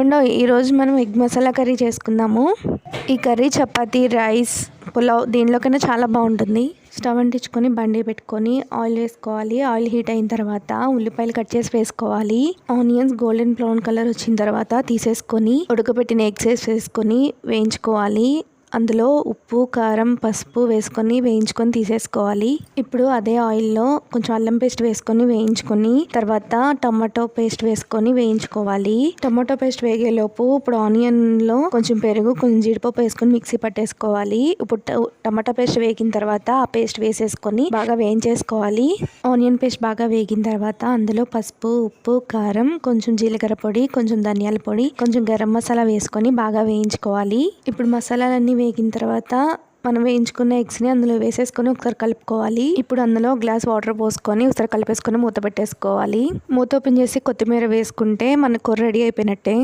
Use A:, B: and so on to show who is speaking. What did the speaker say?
A: ఏమండో ఈరోజు మనం ఎగ్ మసాలా కర్రీ చేసుకుందాము. ఈ కర్రీ చపాతీ రైస్ పులావ్ దీనిలోకైనా చాలా బాగుంటుంది. స్టవ్ అంటించుకొని బండి పెట్టుకొని ఆయిల్ వేసుకోవాలి. ఆయిల్ హీట్ అయిన తర్వాత ఉల్లిపాయలు కట్ చేసి వేసుకోవాలి. ఆనియన్స్ గోల్డెన్ బ్రౌన్ కలర్ వచ్చిన తర్వాత తీసేసుకొని ఉడకబెట్టిన ఎగ్స్ వేసుకొని వేయించుకోవాలి. అందులో ఉప్పు కారం పసుపు వేసుకొని వేయించుకొని తీసేసుకోవాలి. ఇప్పుడు అదే ఆయిల్లో కొంచెం అల్లం పేస్ట్ వేసుకొని వేయించుకొని తర్వాత టమాటో పేస్ట్ వేసుకొని వేయించుకోవాలి. టమాటో పేస్ట్ వేగేలోపు ఇప్పుడు ఆనియన్లో కొంచెం పెరుగు కొంచెం జీడిపప్పు వేసుకొని మిక్సీ పట్టేసుకోవాలి. ఇప్పుడు టమాటా పేస్ట్ వేగిన తర్వాత ఆ పేస్ట్ వేసేసుకొని బాగా వేయించేసుకోవాలి. ఆనియన్ పేస్ట్ బాగా వేగిన తర్వాత అందులో పసుపు ఉప్పు కారం కొంచెం జీలకర్ర పొడి కొంచెం ధనియాల పొడి కొంచెం గరం మసాలా వేసుకొని బాగా వేయించుకోవాలి. ఇప్పుడు మసాలాలన్నీ వేగిన తర్వాత మనం వేయించుకున్న ఎగ్స్ని అందులో వేసేసుకొని ఒకసారి కలుపుకోవాలి. ఇప్పుడు అందులో గ్లాస్ వాటర్ పోసుకొని ఒకసారి కలిపేసుకొని మూత పెట్టేసుకోవాలి. మూత ఓపెన్ చేసి కొత్తిమీర వేసుకుంటే మన కూర రెడీ అయిపోయినట్టే.